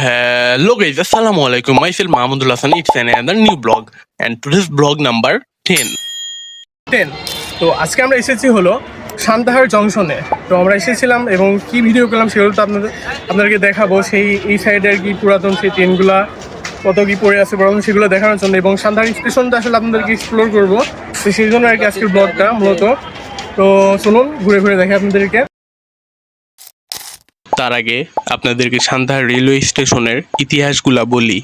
Hello guys, Assalamu alaikum. Myself Mahmudul Hassan. It's another new blog and today's blog number 10. Ten তো আজকে আমরা এসেছি হলো সান্তাহার জংশনে তো আমরা এসেছিলাম এবং কি ভিডিও করলাম সেগুলো তো আপনাদের আপনাদেরকে দেখাবো। সেই এই সাইডে আর কি পুরাতন সেই ট্রেনগুলা কত কি পড়ে আছে পুরাতন সেগুলো দেখানোর জন্য। এবং সান্তাহার স্টেশনটা আসলে আপনাদেরকে এক্সপ্লোর করব। তো সেই জন্য আর কি আজকের ব্লগটা মূলত। তো শুনুন ঘুরে ঘুরে দেখে আপনাদেরকে। তার আগে আপনাদেরকে সান্তাহার রেলওয়ে স্টেশনের ইতিহাসগুলা বলি।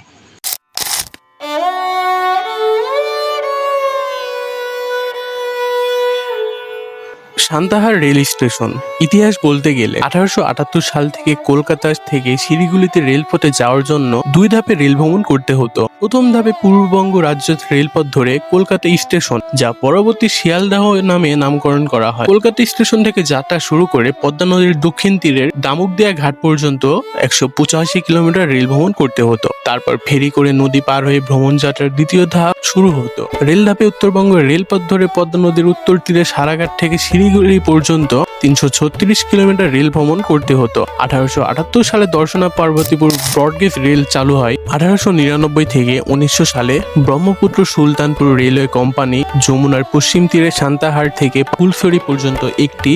Santahar rail station. ইতিহাস বলতে গেলে আঠারোশো আটাত্তর সাল থেকে কলকাতা থেকে শিলিগুড়িতে রেলপথে যাওয়ার জন্য দুই ধাপে রেল ভ্রমণ করতে হতো। প্রথম ধাপে পূর্ববঙ্গ রাজ্য রেলপথ ধরে কলকাতা স্টেশন, যা পরবর্তী শিয়ালদাহ নামে নামকরণ করা হয়। কলকাতা স্টেশন থেকে যাত্রা শুরু করে পদ্মা নদীর দক্ষিণ তীরের দামুকদিয়া ঘাট পর্যন্ত একশো পঁচাশি কিলোমিটার রেল ভ্রমণ করতে হতো। তারপর ফেরি করে নদী পার হয়ে ভ্রমণ যাত্রার দ্বিতীয় ধাপ শুরু হতো। রেল ধাপে উত্তরবঙ্গ রেলপথ ধরে পদ্মা নদীর উত্তর তীরে সারাঘাট থেকে শিলিগুড়ি পর্যন্ত তিনশো ছত্রিশ কিলোমিটার রেল ভ্রমণ করতে হতো। আঠারোশো আটাত্তর সালে দর্শনা পার্বতীপুর ব্রডগেজ রেল চালু হয়। আঠারোশো নিরানব্বই থেকে উনিশশো সালে ব্রহ্মপুত্র সুলতানপুর রেলওয়ে কোম্পানি যমুনার পশ্চিম তীরে সান্তাহার থেকে ফুলফেরি পর্যন্ত একটি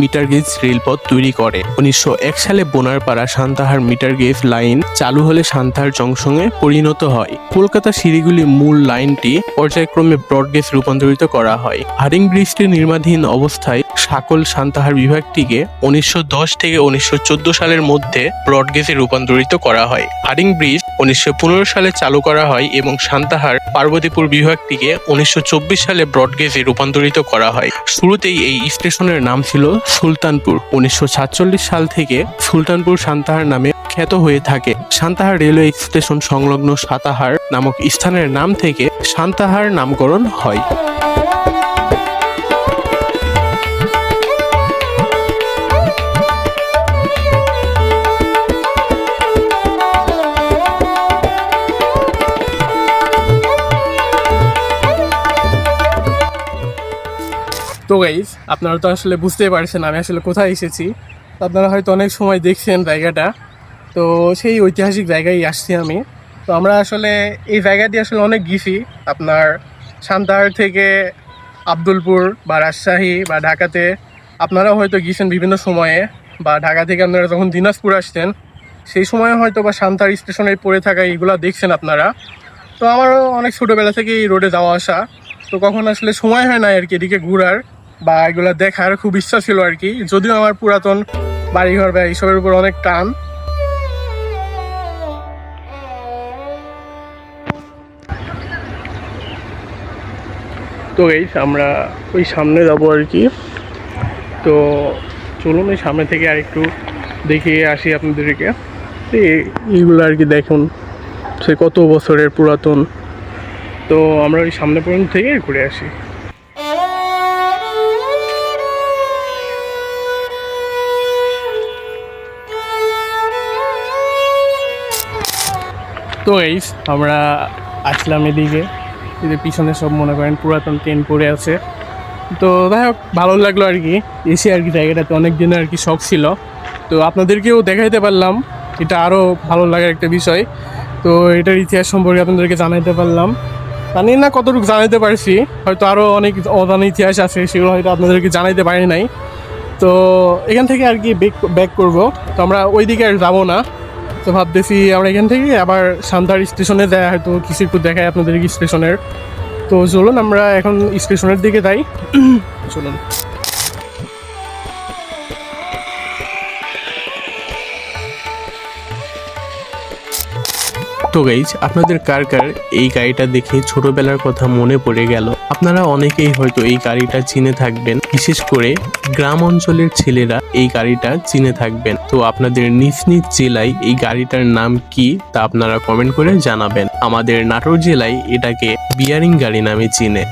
মিটার গেজ রেলপথ তৈরি করে। উনিশশো এক সালে Bonarpara Santahar metre gauge line চালু হলে সান্তাহার জংশনে পরিণত হয়। কলকাতা শিলিগুড়ি মূল লাইনটি পর্যায়ক্রমে ব্রডগেজ রূপান্তরিত করা হয়। হারিং ব্রিজটি নির্মাধীন অবস্থায় সাকল সান্তাহার বিভাগটিকে উনিশশো দশ থেকে উনিশশো চোদ্দ সালের মধ্যে ব্রডগেজে রূপান্তরিত করা হয়। হারিং ব্রিজ উনিশশো পনেরো সালে চালু করা হয় এবং সান্তাহার পার্বতীপুর বিভাগটিকে উনিশশো চব্বিশ সালে ব্রডগেজে রূপান্তরিত করা হয়। শুরুতেই এই স্টেশনের নাম ছিল সুলতানপুর। উনিশশো সাতচল্লিশ সাল থেকে সুলতানপুর সান্তাহার নামে খ্যাত হয়ে থাকে। সান্তাহার রেলওয়ে স্টেশন সংলগ্ন সাতাহার নামক স্থানের নাম থেকে সান্তাহার নামকরণ হয়। তো গাইজ আপনারা তো আসলে বুঝতেই পারছেন আমি আসলে কোথায় এসেছি। আপনারা হয়তো অনেক সময় দেখছেন জায়গাটা। তো সেই ঐতিহাসিক জায়গায় আসছি আমি। তো আমরা আসলে এই জায়গাটি আসলে অনেক গেছি আপনার সান্তাহার থেকে আব্দুলপুর বা রাজশাহী বা ঢাকাতে আপনারা হয়তো গিয়েছেন বিভিন্ন সময়ে বা ঢাকা থেকে আপনারা যখন দিনাজপুর আসতেন, সেই সময় হয়তো বা সান্তার স্টেশনে পড়ে থাকা এইগুলো দেখছেন আপনারা। তো আমারও অনেক ছোটোবেলা থেকে এই রোডে যাওয়া আসা। তো কখন আসলে সময় হয় না আর কি এদিকে ঘোরার বা এগুলো দেখার। খুব ইচ্ছা ছিল আর কি। যদিও আমার পুরাতন বাড়িঘর বা এইসবের উপর অনেক টান তো এই আমরা ওই সামনে যাব আর কি। তো চলুন ওই সামনে থেকে আর একটু দেখিয়ে আসি আপনাদেরকে। এই- এইগুলো আর কি দেখুন, সে কত বছরের পুরাতন। তো আমরা ওই সামনে পর্যন্ত থেকে ঘুরে আসি। তো এই আমরা আসলাম এদিকে। এদের পিছনে সব মনে করেন পুরাতন ট্রেন পড়ে আছে। তো যাই হোক, ভালো লাগল আর কি। এসে আর কি জায়গাটাতে অনেক দিনের আর কি শখ ছিল। তো আপনাদেরকেও দেখাইতে পারলাম। এটা আরও ভালো লাগার একটা বিষয়। তো এটার ইতিহাস সম্পর্কে আপনাদেরকে জানাইতে পারলাম। জানি না কতটুকু জানাইতে পারছি। হয়তো আরও অনেক অজানা ইতিহাস আছে, সেগুলো হয়তো আপনাদেরকে জানাইতে পারি নাই। তো এখান থেকে আর কি ব্যাক ব্যাক করব। তো আমরা ওই দিকে আর যাব না। তো ভাবতেছি আমরা এখান থেকে আবার সান্তার স্টেশনে যাই হয়তো একটু দেখায় আপনাদের স্টেশনের। তো চলুন আমরা এখন স্টেশনের দিকে যাই। চলুন। তো গাইজ আপনাদের কার কার এই গাড়িটা দেখে ছোটবেলার কথা মনে পড়ে গেল? আপনারা অনেকেই হয়তো এই গাড়িটা চিনে থাকবেন। বিশেষ করে গ্রাম অঞ্চলের ছেলেরা এই গাড়িটা চিনে থাকবেন। তো আপনাদের নিজ নিজ জেলায় এই গাড়িটার নাম কি তা আপনারা কমেন্ট করে জানাবেন। আমাদের নাটোর জেলায় এটাকে বিয়ারিং গাড়ি নামে চিনে।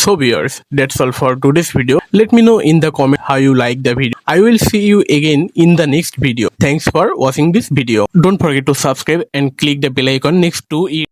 So viewers, that's all for today's video. Let me know in the comment how you like the video. I will see you again in the next video. Thanks for watching this video. Don't forget to subscribe and click the bell icon next to it.